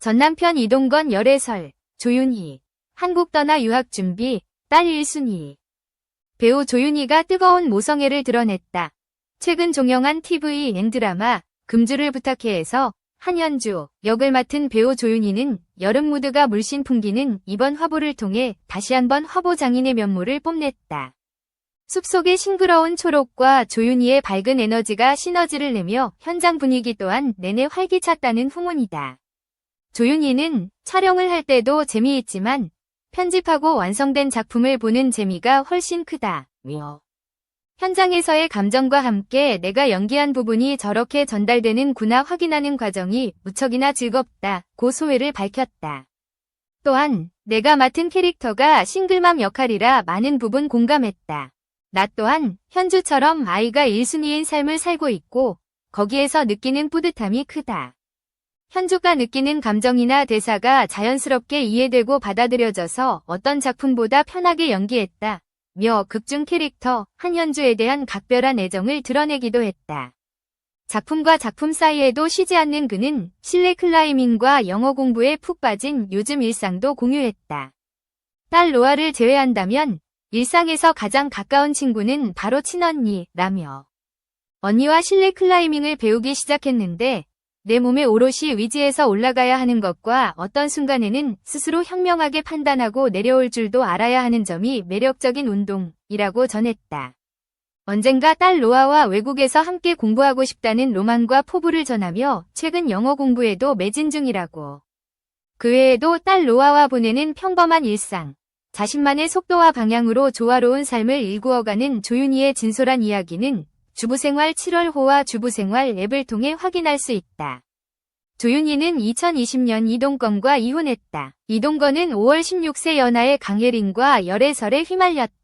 전남편 이동건 열애설, 조윤희, 한국 떠나 유학 준비, 딸 1순위. 배우 조윤희가 뜨거운 모성애를 드러냈다. 최근 종영한 TV N드라마 금주를 부탁해에서 한현주 역을 맡은 배우 조윤희는 여름 무드가 물씬 풍기는 이번 화보를 통해 다시 한번 화보 장인의 면모를 뽐냈다. 숲속의 싱그러운 초록과 조윤희의 밝은 에너지가 시너지를 내며 현장 분위기 또한 내내 활기찼다는 후문이다. 조윤희는 촬영을 할 때도 재미있지만 편집하고 완성된 작품을 보는 재미가 훨씬 크다. 며 현장에서의 감정과 함께 내가 연기한 부분이 저렇게 전달되는구나 확인하는 과정이 무척이나 즐겁다. 고 소회를 밝혔다. 또한 내가 맡은 캐릭터가 싱글맘 역할이라 많은 부분 공감했다. 나 또한 현주처럼 아이가 1순위인 삶을 살고 있고 거기에서 느끼는 뿌듯함이 크다. 현주가 느끼는 감정이나 대사가 자연스럽게 이해되고 받아들여져서 어떤 작품보다 편하게 연기했다. 며 극중 캐릭터 한현주에 대한 각별한 애정을 드러내기도 했다. 작품과 작품 사이에도 쉬지 않는 그는 실내 클라이밍과 영어 공부에 푹 빠진 요즘 일상도 공유했다. 딸 로아를 제외한다면 일상에서 가장 가까운 친구는 바로 친언니라며 언니와 실내 클라이밍을 배우기 시작했는데 내 몸에 오롯이 위지해서 올라가야 하는 것과 어떤 순간에는 스스로 현명하게 판단하고 내려올 줄도 알아야 하는 점이 매력적인 운동이라고 전했다. 언젠가 딸 로아와 외국에서 함께 공부하고 싶다는 로망과 포부를 전하며 최근 영어 공부에도 매진 중이라고. 그 외에도 딸 로아와 보내는 평범한 일상, 자신만의 속도와 방향으로 조화로운 삶을 일구어가는 조윤희의 진솔한 이야기는 주부생활 7월호와 주부생활 앱을 통해 확인할 수 있다. 조윤희는 2020년 이동건과 이혼했다. 이동건은 5월 16세 연하의 강예린과 열애설에 휘말렸다.